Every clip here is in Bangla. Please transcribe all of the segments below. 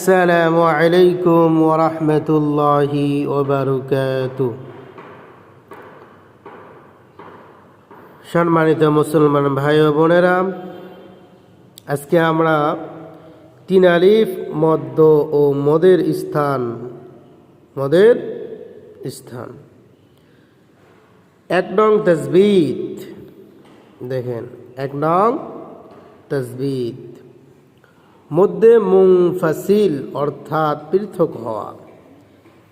আসসালামু আলাইকুম ওরহমতুল্লাহি ওবরকাত সম্মানিত মুসলমান ভাই ও বোনেরা, আজকে আমরা তিন আলিফ, মদ্য ও মদের স্থান মদের স্থান। এক নং তসবিদ দেখেন, এক নং তসবিদ মধ্যে মুংফাসিল অর্থাৎ পৃথক হওয়া।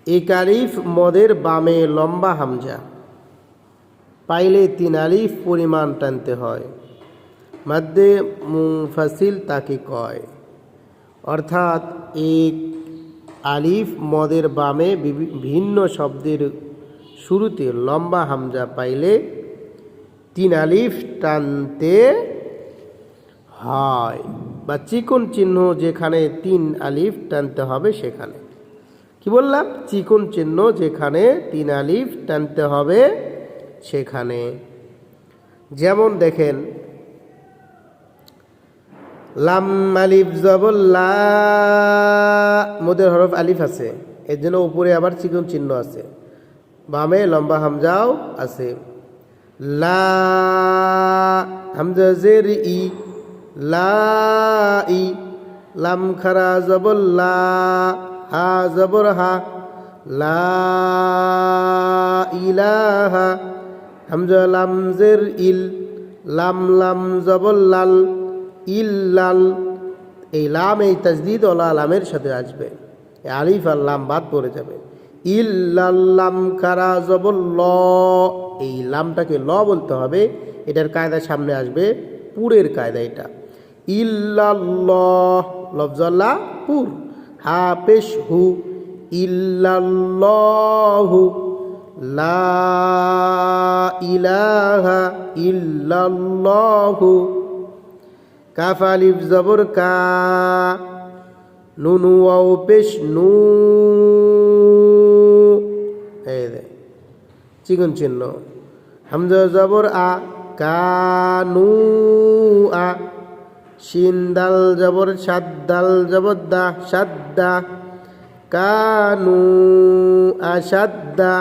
এক আলিফ মদের বামে লম্বা হামজা। পাইলে তিন আলিফ পরিমাণ টানতে হয়। মধ্যে মুংফাসিল তাকে কয়। অর্থাৎ এক আলিফ মদের বামে ভিন্ন শব্দের শুরুতে লম্বা হামজা পাইলে তিন আলিফ টানতে হয়। বা চিকন চিহ্ন যেখানে তিন আলিফ টানতে হবে সেখানে। কি বললাম? চিকন চিহ্ন যেখানে তিন আলিফ টানতে হবে সেখানে। যেমন দেখেন, লাম আলিফ জবল্লা মোদের হরফ আলিফ আছে, এর জন্য উপরে আবার চিকন চিহ্ন আছে। বামে লম্বা হামজাও আছে। লা, হামজা জের ই লা ই লাম খারা জবর লা, হা জবর হা, লা ইলাহা হামজা লাম জের ইল, লাম লাম জবর লাল, ইল লাল। এই লাম, এই তাজদিদ ওলা লামের সাথে আসবে। আলিফ আর লাম বাদ পড়ে যাবে। ইল্লাল্লাম কারা জবর ল, এই লামটাকে ল বলতে হবে। এটার কায়দা সামনে আসবে, পুরের কায়দা এটা। ইল্লাল্লাহ লফজল্লা পুর। হা পেশ হু, ইল্লাল্লাহু, লা ইলাহা ইল্লাল্লাহু। কাফ আলিফ জবর কা, নুনু ওয়াও পেশ নু। এই দে চিকন চিহ্ন। হামজা জবর আ কানু আ। শিন জবর সাদ দাল জবর দা সাদ্দা, কানু আসাদ্দা,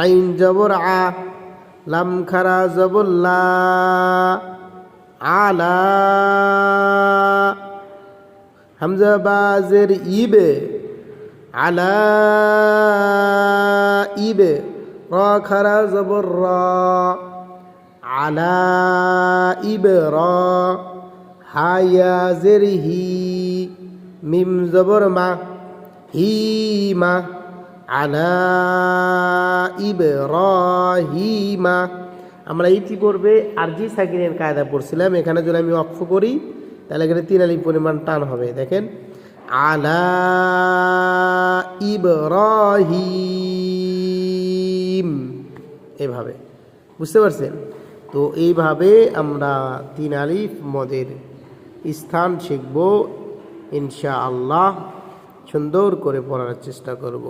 আইন জবর আ লাম খারা জবর লা, আলা। হামজা বাজের ইবে, আলা ইবে, র খারা জবর র, আলা ইবে র। হায়া জের হি মিম জবর মা, হি মা, আলা ইব্রাহিমা। আমরা ইতিপূর্বে আরজি সাকিনের কায়দা পড়ছিলাম, এখানে যদি আমি অক্ষ করি, তাহলে এখানে তিন আলিফ পরিমাণ টান হবে, দেখেন। আলা ইব্রাহিম, এভাবে। বুঝতে পারছেন? তো এইভাবে আমরা তিন আলিফ মদের স্থান শিখব ইনশা আল্লাহ সুন্দর করে পড়ার চেষ্টা করব।